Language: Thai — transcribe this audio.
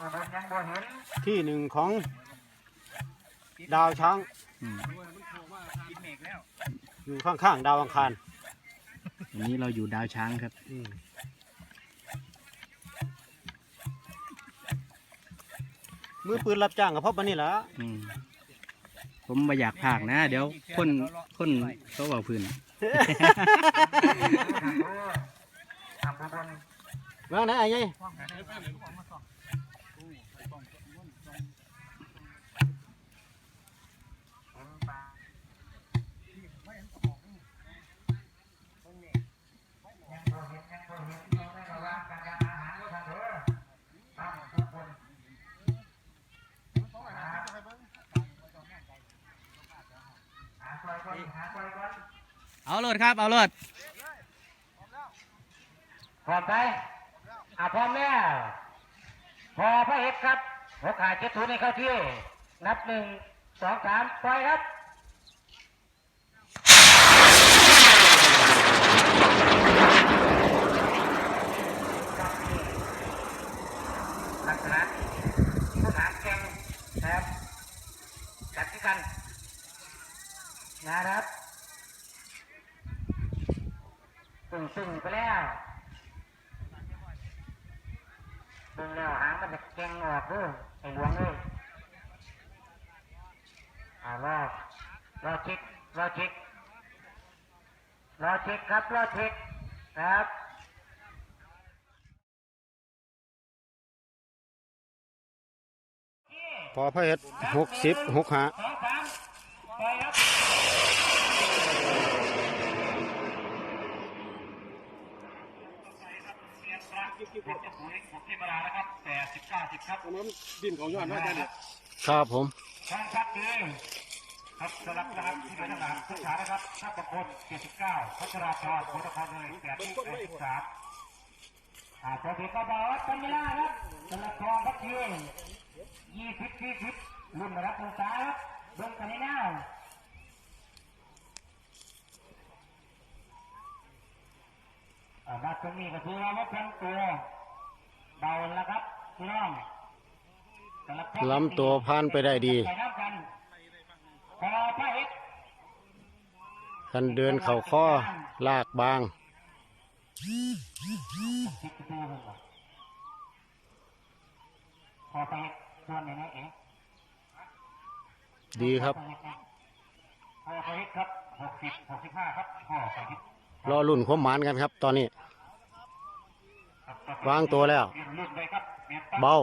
บนยังบ่เห็นที่หนึ่งของดาวช้างอืมกินเมฆแล้วอยู่ข้างๆดาวอังคารวันนี้เราอยู่ดาวช้างครับอืมมือปืนรับจ้างกับพ่อปานนี่ละอืมผมไม่อยากพากนะ เดี๋ยวคนคนเขาบอกพื้นทำบนว่างไหนไอ้ไง เอารถครับ เอารถพร้อมไปอ่าพร้อมแล้ว พอพระเอกครับหกขาเจ็ดศูนย์ในเข้าที่ นับหนึ่งสองสามปล่อยครับลักษณะสนามแข่งนะครับจัดที่กันนะครับตึงตึงไปแล้ว ดึงแล้วหางมันจะแกงออกเด้อไอ้หลวงเอ้ยอ่ารอรอเช็ครอเช็ครอเช็คครับรอเช็คครับพอพระเฮ็ดหกสิบหกหาสองสา มไปครับที่มาแล้วครับแต่สิบเก้าสิบครับดินของย้อนว่าจะเนี่ยครับผมช่างครับดีครับสลับนะครับที่เป็นทหารผู้ชายนะครับทัพประคนเจ็ดสิบเก้าพัชราพรพุทธครเลยแปดสิบสิบสามอ่าสวัสดีครับบอสเป็นเวลาครับสลับทองครับทียี่สิบสี่สิบรุ่นนะครับตรงซ้ายครับเบิ้งกันให้แน่อ่า มาตรงนี้ก็คือว่าลดทั้งตัวเบาแล้วครับพี่น้องสำหรับแท็กซี่ลำตัวผ่านไปได้ดีไปรับกันพอพระเอกคันเดินเข่าข้อลากบางติดตัวเลยว่ะพอพระเอกส่วนไหนนะเอ๋ดีครับพอพระเอกครับหกสิบหกสิบห้าครับพอพระเอก รอรุ่นความหมานกันครับ ตอนนี้ครับวางตัวแล้วรุ่นเลยครับเบา